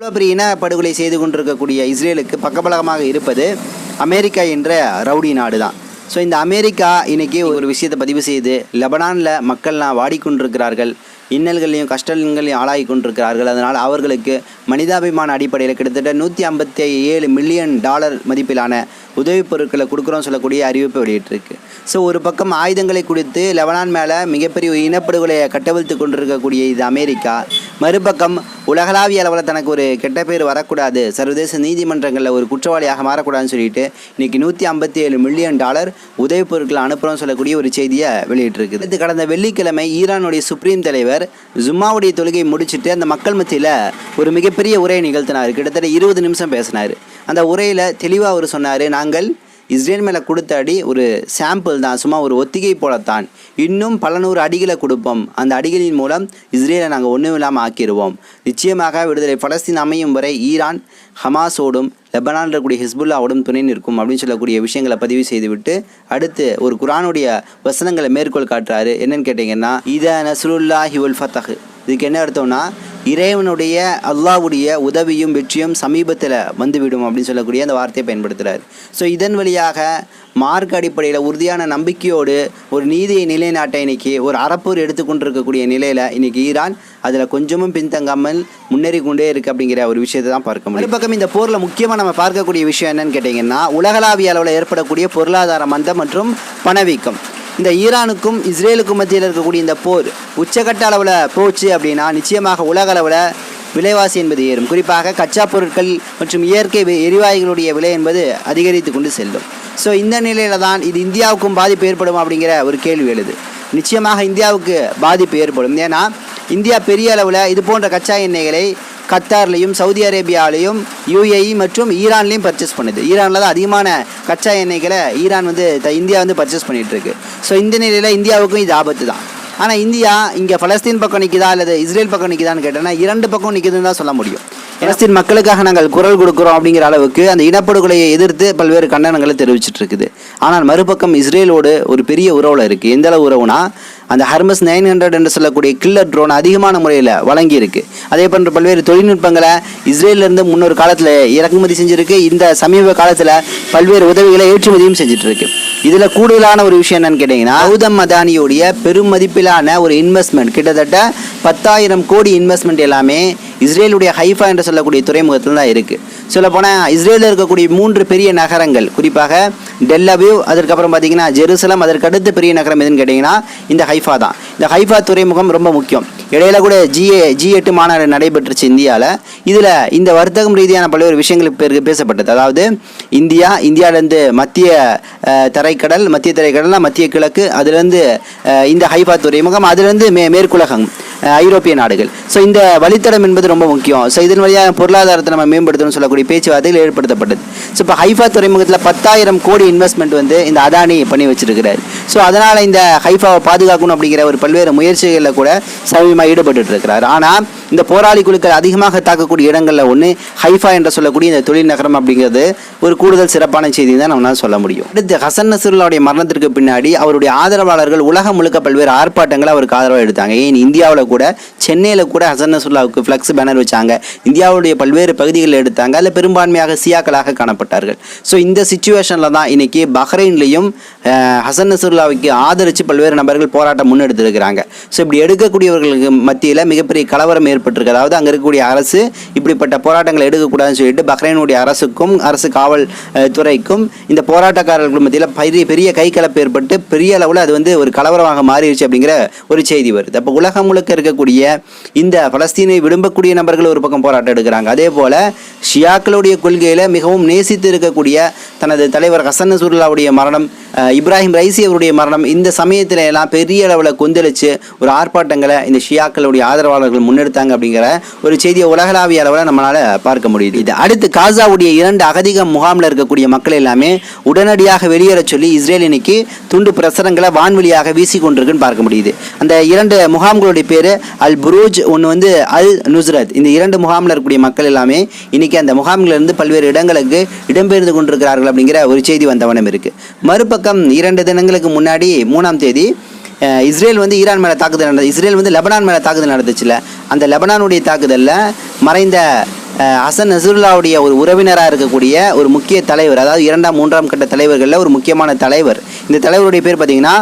இவ்வளோ பெரிய இன படுகொலை செய்து கொண்டிருக்கக்கூடிய இஸ்ரேலுக்கு பக்கபலகமாக இருப்பது அமெரிக்கா என்ற ரவுடி நாடு தான் ஸோ இந்த அமெரிக்கா இன்னைக்கு ஒரு விஷயத்தை பதிவு செய்து லெபனானில் மக்கள்லாம் வாடிக்கொண்டிருக்கிறார்கள். இன்னல்களையும் கஷ்டங்களையும் ஆளாகி கொண்டிருக்கிறார்கள். அதனால் அவர்களுக்கு மனிதாபிமான அடிப்படையில் கிட்டத்தட்ட நூற்றி ஐம்பத்தி ஏழு மில்லியன் டாலர் மதிப்பிலான உதவி பொருட்களை கொடுக்குறோம் சொல்லக்கூடிய அறிவிப்பை வெளியிட்டிருக்கு. ஸோ ஒரு பக்கம் ஆயுதங்களை கொடுத்து லெபனான் மேலே மிகப்பெரிய ஒரு இனப்படுகொலையை கட்டவிழ்த்து கொண்டிருக்கக்கூடிய இது அமெரிக்கா. மறுபக்கம் உலகளாவிய அளவில் தனக்கு ஒரு கெட்ட பேர் வரக்கூடாது. சர்வதேச நீதிமன்றங்களில் ஒரு குற்றவாளியாக மாறக்கூடாதுன்னு சொல்லிட்டு இன்னைக்கு நூற்றி ஐம்பத்தி ஏழு மில்லியன் டாலர் உதவி பொருட்களை அனுப்புகிறோம் சொல்லக்கூடிய ஒரு செய்தியை வெளியிட்டிருக்கு இது கடந்த வெள்ளிக்கிழமை ஈரானுடைய சுப்ரீம் தலைவர் ஜும்மாவுடைய தொழுகை முடிச்சுட்டு அந்த மக்கள் மத்தியில் ஒரு மிகப்பெரிய உரையை நிகழ்த்தினார். கிட்டத்தட்ட இருபது நிமிஷம் பேசினார். அந்த உரையில் தெளிவாக அவர் சொன்னார் நாங்கள் இஸ்ரேல் மேலே கொடுத்த அடி ஒரு சாம்பிள் தான் சும்மா ஒரு ஒத்திகை போலத்தான். இன்னும் பல நூறு அடிகளை கொடுப்போம். அந்த அடிகளின் மூலம் இஸ்ரேலை நாங்கள் ஒன்றும் இல்லாமல் ஆக்கிடுவோம் நிச்சயமாக விடுதலை பலஸ்தீன் அமையும் வரை ஈரான் ஹமாஸோடும் லெபனான் இருக்கக்கூடிய ஹிஸ்புல்லாவோடும் துணை நிற்கும் அப்படின்னு சொல்லக்கூடிய விஷயங்களை பதிவு செய்துவிட்டு அடுத்து ஒரு குரானுடைய வசனங்களை மேற்கோள் காட்டுறாரு. என்னன்னு கேட்டிங்கன்னா இத நஸ்ருல்லா ஹிவுல் ஃபத்தஹ். இதுக்கு என்ன அர்த்தம்னா இறைவனுடைய அல்லாஹ்வுடைய உதவியும் வெற்றியும் சமீபத்தில் வந்துவிடும் அப்படின்னு சொல்லக்கூடிய அந்த வார்த்தையை பயன்படுத்துகிறார் ஸோ இதன் வழியாக மார்க் அடிப்படையில் உறுதியான நம்பிக்கையோடு ஒரு நீதியை நிலைநாட்ட இன்னைக்கு ஒரு அறப்பூர் எடுத்துக்கொண்டிருக்கக்கூடிய நிலையில் இன்னைக்கு ஈரான் அதில் கொஞ்சமும் பின்தங்காமல் முன்னேறி கொண்டே இருக்குது அப்படிங்கிற ஒரு விஷயத்தை தான் பார்க்க முடியும். பக்கம் இந்த போரில் முக்கியமாக நம்ம பார்க்கக்கூடிய விஷயம் என்னன்னு கேட்டிங்கன்னா உலகளாவிய அளவில் ஏற்படக்கூடிய பொருளாதார மந்தம் மற்றும் பணவீக்கம். இந்த ஈரானுக்கும் இஸ்ரேலுக்கும் மத்தியில் இருக்கக்கூடிய இந்த போர் உச்சகட்ட அளவில் போச்சு அப்படின்னா நிச்சயமாக உலக அளவில் விலைவாசி என்பது ஏறும். குறிப்பாக கச்சா பொருட்கள் மற்றும் இயற்கை எரிவாயுகளுடைய விலை என்பது அதிகரித்து கொண்டு செல்லும். ஸோ இந்த நிலையில தான் இது இந்தியாவுக்கும் பாதிப்பு ஏற்படும் அப்படிங்கிற ஒரு கேள்வி எழுது. நிச்சயமாக இந்தியாவுக்கு பாதிப்பு ஏற்படும். ஏன்னா இந்தியா பெரிய அளவில் இது போன்ற கச்சா எண்ணெய்களை கத்தார்லேயும் சவுதி அரேபியாவிலையும் யுஏஇ மற்றும் ஈரான்லையும் பர்ச்சேஸ் பண்ணுது. ஈரானில் தான் அதிகமான கச்சா எண்ணெய்களை ஈரான் வந்து த- இந்தியா வந்து பர்ச்சேஸ் பண்ணிகிட்ருக்கு ஸோ இந்த நிலையில் இந்தியாவுக்கும் இது ஆபத்து தான். ஆனால் இந்தியா இங்கே பலஸ்தீன் பக்கம் நிற்குதா அல்லது இஸ்ரேல் பக்கம் நிற்குதான்னு கேட்டோன்னா இரண்டு பக்கம் நிற்குதுன்னு தான் சொல்ல முடியும். பலஸ்தீன் மக்களுக்காக நாங்கள் குரல் கொடுக்குறோம் அப்படிங்கிற அளவுக்கு அந்த இனப்படுகொலையை எதிர்த்து பல்வேறு கண்டனங்களை தெரிவிச்சிட்டு இருக்குது. ஆனால் மறுபக்கம் இஸ்ரேலோடு ஒரு பெரிய உறவில் இருக்குது எந்த அளவு உறவுனா அந்த ஹர்மஸ் நைன் ஹண்ட்ரட் என்று சொல்லக்கூடிய கில்லர் ட்ரோன் அதிகமான முறையில் வழங்கியிருக்கு. அதே போன்ற பல்வேறு தொழில்நுட்பங்களை இஸ்ரேலிருந்து முன்னொரு காலத்தில் இறக்குமதி செஞ்சுருக்கு. இந்த சமீப காலத்தில் பல்வேறு உதவிகளை ஏற்றுமதியும் செஞ்சுட்டு இருக்கு இதில் கூடுதலான ஒரு விஷயம் என்னன்னு கேட்டிங்கன்னா கௌதம் அதானியோடைய பெரும் மதிப்பிலான ஒரு இன்வெஸ்ட்மெண்ட் கிட்டத்தட்ட பத்தாயிரம் கோடி இன்வெஸ்ட்மெண்ட் எல்லாமே இஸ்ரேலுடைய ஹைஃபா என்று சொல்லக்கூடிய துறைமுகத்தில் தான் இருக்குது சொல்லப்போனால் இஸ்ரேலில் இருக்கக்கூடிய மூன்று பெரிய நகரங்கள் குறிப்பாக டெல்லவியூ அதற்கப்புறம் பார்த்தீங்கன்னா ஜெருசலம் அதற்கு அடுத்த பெரிய நகரம் எதுன்னு கேட்டிங்கன்னா இந்த ஹை ஹைஃபா தான். இந்த ஹைஃபா துறைமுகம் ரொம்ப முக்கியம். இடையில கூட ஜிஏ ஜி எட்டு மாநாடு நடைபெற்றுச்சு இந்தியாவில் இதில் இந்த வர்த்தகம் ரீதியான பல்வேறு விஷயங்கள் பேருக்கு பேசப்பட்டது. அதாவது இந்தியா இந்தியாவிலேருந்து மத்திய தரைக்கடல் மத்திய தரைக்கடல்னா மத்திய கிழக்கு அதுலேருந்து இந்த ஹைஃபா துறைமுகம் அதுலேருந்து மே மேற்குலகம். ஐரோப்பிய நாடுகள். ஸோ இந்த வழித்தடம் என்பது ரொம்ப முக்கியம். ஸோ இதன் வழியாக பொருளாதாரத்தை நம்ம மேம்படுத்தணும்னு சொல்லக்கூடிய பேச்சுவார்த்தைகள் ஏற்படுத்தப்பட்டது. ஸோ இப்போ ஹைஃபா துறைமுகத்தில் பத்தாயிரம் கோடி இன்வெஸ்ட்மெண்ட் வந்து இந்த அதானி பண்ணி வச்சிருக்கிறார். ஸோ அதனால் இந்த ஹைஃபாவை பாதுகாக்கணும் அப்படிங்கிற ஒரு பல்வேறு முயற்சிகளில் கூட சமீபமாக ஈடுபட்டு இருக்கிறார். ஆனால் இந்த போராளி குழுக்கள் அதிகமாக தாக்கக்கூடிய இடங்களில் ஒன்று ஹைஃபா என்று சொல்லக்கூடிய இந்த தொழில் நகரம் அப்படிங்கிறது ஒரு கூடுதல் சிறப்பான செய்தி தான் நம்மளால் சொல்ல முடியும். அடுத்து ஹசன் நசருல்லாவுடைய மரணத்திற்கு பின்னாடி அவருடைய ஆதரவாளர்கள் உலகம் முழுக்க பல்வேறு ஆர்ப்பாட்டங்களை அவருக்கு ஆதரவாக எடுத்தாங்க. ஏன்? இந்தியாவில் கூட சென்னையில் கூட ஹசன் நசருல்லாவுக்கு ஃப்ளக்ஸ் பேனர் வச்சாங்க. இந்தியாவுடைய பல்வேறு பகுதிகளில் எடுத்தாங்க. அதில் பெரும்பான்மையாக சியாக்களாக காணப்பட்டார்கள். ஸோ இந்த சுச்சுவேஷனில் தான் இன்னைக்கு பஹ்ரைன்லையும் ஹசன் நசருல்லாவுக்கு ஆதரித்து பல்வேறு நபர்கள் போராட்டம் முன்னெடுத்திருக்கிறாங்க. ஸோ இப்படி எடுக்கக்கூடியவர்களுக்கு மத்தியில் மிகப்பெரிய கலவரம் ஏற்பட்டிருக்கு. அதாவது அங்கே இருக்கக்கூடிய அரசு இப்படிப்பட்ட போராட்டங்களை எடுக்கக்கூடாதுன்னு சொல்லிட்டு பஹ்ரைனுடைய அரசுக்கும் அரசு காவல் துறைக்கும் இந்த போராட்டக்காரர்கள் மத்தியில் பெரிய பெரிய கைகலப்பு ஏற்பட்டு பெரிய அளவில் அது வந்து ஒரு கலவரமாக மாறிடுச்சு அப்படிங்கிற ஒரு செய்தி வருது. அப்போ உலகம் முழுக்க இருக்கக்கூடிய இந்த பலஸ்தீனை விரும்பக்கூடிய நபர்கள் ஒரு பக்கம் போராட்டம் எடுக்கிறாங்க. அதே போல ஷியாக்களுடைய கொள்கையில் மிகவும் நேசித்து இருக்கக்கூடிய தனது தலைவர் ஹசன் நசூருல்லாவுடைய மரணம் இப்ராஹிம் ரைசி அவருடைய மரணம் இந்த சமயத்தில எல்லாம் பெரிய அளவில் கொந்தளிச்சு ஒரு ஆர்ப்பாட்டங்களை இந்த ஷியாக்களுடைய ஆதரவாளர்கள் முன்னெடுத்தாங்க. இருக்கிறாங்க அப்படிங்கிற ஒரு செய்தியை உலகளாவிய அளவில் நம்மளால பார்க்க முடியுது. இது அடுத்து காசாவுடைய இரண்டு அகதிக முகாமில் இருக்கக்கூடிய மக்கள் எல்லாமே உடனடியாக வெளியேற சொல்லி இஸ்ரேல் இன்னைக்கு துண்டு பிரசரங்களை வான்வெளியாக வீசி கொண்டிருக்குன்னு பார்க்க முடியுது. அந்த இரண்டு முகாம்களுடைய பேர் அல் புரூஜ் ஒன்று வந்து அல் நுஸ்ரத் இந்த இரண்டு முகாமில் இருக்கக்கூடிய மக்கள் எல்லாமே இன்னைக்கு அந்த முகாம்களிலிருந்து பல்வேறு இடங்களுக்கு இடம்பெயர்ந்து கொண்டிருக்கிறார்கள் அப்படிங்கிற ஒரு செய்தி வந்தவனம் இருக்கு. மறுபக்கம் இரண்டு தினங்களுக்கு முன்னாடி மூணாம் தேதி இஸ்ரேல் வந்து ஈரான் மேலே தாக்குதல் நடந்தது இஸ்ரேல் வந்து லெபனான் மேலே தாக்குதல் நடந்துச்சுல. அந்த லெபனானுடைய தாக்குதலில் மறைந்த ஹசன் நசருல்லாவுடைய ஒரு உறவினராக இருக்கக்கூடிய ஒரு முக்கிய தலைவர் அதாவது இரண்டாம் மூன்றாம் கட்ட தலைவர்களில் ஒரு முக்கியமான தலைவர். இந்த தலைவருடைய பேர் பார்த்தீங்கன்னா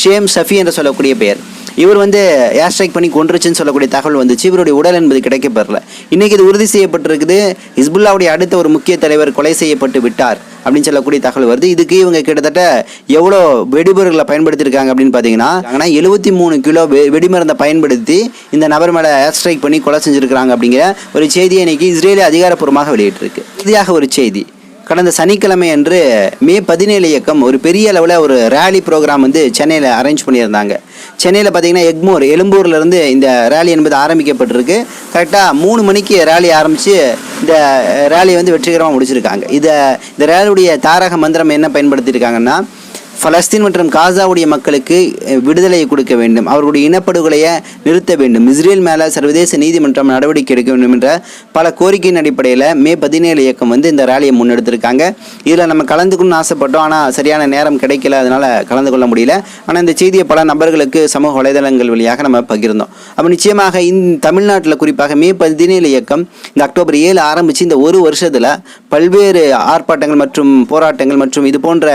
ஷேம் ஷஃபி என்று சொல்லக்கூடிய பெயர் இவர் வந்து ஏர் ஸ்ட்ரைக் பண்ணி கொன்றுச்சுன்னு சொல்லக்கூடிய தகவல் வந்துச்சு. இவருடைய உடல் என்பது கிடைக்கப்பெறல. இன்னைக்கு இது உறுதி செய்யப்பட்டிருக்குது. ஹிஸ்புல்லாவுடைய அடுத்த ஒரு முக்கிய தலைவர் கொலை செய்யப்பட்டு விட்டார் அப்படின்னு சொல்லக்கூடிய தகவல் வருது. இதுக்கு இவங்க கிட்டத்தட்ட எவ்வளோ வெடிபொருட்களை பயன்படுத்தியிருக்காங்க அப்படின்னு பார்த்தீங்கன்னா ஆனால் எழுபத்தி மூணு கிலோ வெ- வெடிமருந்தை பயன்படுத்தி இந்த நபர் மேலே ஏர் ஸ்ட்ரைக் பண்ணி கொலை செஞ்சுருக்கிறாங்க அப்படிங்கிற ஒரு செய்தியை இன்னைக்கு இஸ்ரேலிய அதிகாரப்பூர்வமாக வெளியிட்டிருக்கு. இறுதியாக ஒரு செய்தி. கடந்த சனிக்கிழமை அன்று மே பதினேழு இயக்கம் ஒரு பெரிய அளவில் ஒரு ரேலி ப்ரோக்ராம் வந்து சென்னையில் அரேஞ்ச் பண்ணியிருந்தாங்க. சென்னையில் பார்த்தீங்கன்னா எக்மோர் எழும்பூர்லேருந்து இந்த ரேலி என்பது ஆரம்பிக்கப்பட்டிருக்கு. கரெக்டாக மூணு மணிக்கு ரேலி ஆரம்பித்து இந்த ரேலியை வந்து வெற்றிகரமாக முடிச்சிருக்காங்க. இதை இந்த ரேலியுடைய தாரக மந்திரம் என்ன பயன்படுத்தியிருக்காங்கன்னா பலஸ்தீன் மற்றும் காசாவுடைய மக்களுக்கு விடுதலையை கொடுக்க வேண்டும். அவர்களுடைய இனப்படுகொலையை நிறுத்த வேண்டும். இஸ்ரேல் மேலே சர்வதேச நீதிமன்றம் நடவடிக்கை எடுக்க வேண்டும் என்ற பல கோரிக்கையின் அடிப்படையில் மே பதினேழு இயக்கம் வந்து இந்த ரேலியை முன்னெடுத்திருக்காங்க. இதில் நம்ம கலந்துக்கணும்னு ஆசைப்பட்டோம். ஆனால் சரியான நேரம் கிடைக்கல. அதனால் கலந்து கொள்ள முடியல. ஆனால் இந்த செய்தியை பல நபர்களுக்கு சமூக வலைதளங்கள் வழியாக நம்ம பகிர்ந்தோம். அப்போ நிச்சயமாக இந் தமிழ்நாட்டில் குறிப்பாக மே பதினேழு இயக்கம் இந்த அக்டோபர் ஏழு ஆரம்பித்து இந்த ஒரு வருஷத்தில் பல்வேறு ஆர்ப்பாட்டங்கள் மற்றும் போராட்டங்கள் மற்றும் இது போன்ற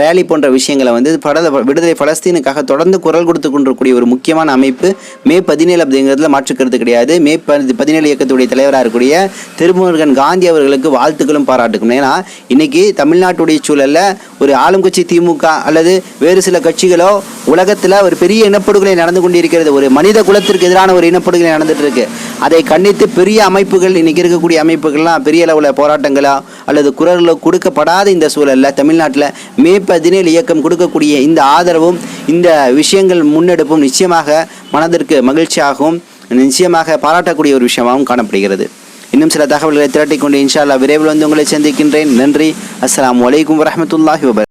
ரேலி போன்ற விஷயங்களை வந்து பட விடுதலை பலஸ்தீனுக்காக தொடர்ந்து குரல் கொடுத்து கொண்டிருக்கக்கூடிய ஒரு முக்கியமான அமைப்பு மே பதினேழு அப்படிங்கிறதுல மாற்றுக்கிறது கிடையாது. மே பதினேழு இயக்கத்துடைய தலைவராக இருக்கக்கூடிய திருமுருகன் காந்தி அவர்களுக்கு வாழ்த்துக்களும் பாராட்டுக்கும் ஏன்னா இன்னைக்கு தமிழ்நாட்டுடைய சூழலில் ஒரு ஆளும் கட்சி திமுக அல்லது வேறு சில கட்சிகளோ உலகத்தில் ஒரு பெரிய இனப்படுகொலை நடந்து கொண்டிருக்கிறது. ஒரு மனித குலத்திற்கு எதிரான ஒரு இனப்படுகொலை நடந்துட்டு இருக்கு. அதை கண்டித்து பெரிய அமைப்புகள் இன்னைக்கு இருக்கக்கூடிய அமைப்புகள்லாம் பெரிய அளவில் போராட்டங்களா அல்லது குரல்களோ கொடுக்கப்படாத இந்த சூழல்ல தமிழ்நாட்டில் மே பதினேழு இயக்கம் கொடுக்கக்கூடிய இந்த ஆதரவும் இந்த விஷயங்கள் முன்னெடுப்பும் நிச்சயமாக மனதிற்கு மகிழ்ச்சியாகவும் நிச்சயமாக பாராட்டக்கூடிய ஒரு விஷயமாகவும் காணப்படுகிறது. இன்னும் சில தகவல்களை திரட்டிக்கொண்டு கொண்டு இன்ஷா அல்லாஹ் விரைவில் வந்து உங்களை சந்திக்கின்றேன். நன்றி. அஸ்லாம் வலைக்கம் வரஹ்மத்துல்லாஹி வபரகாத்துஹு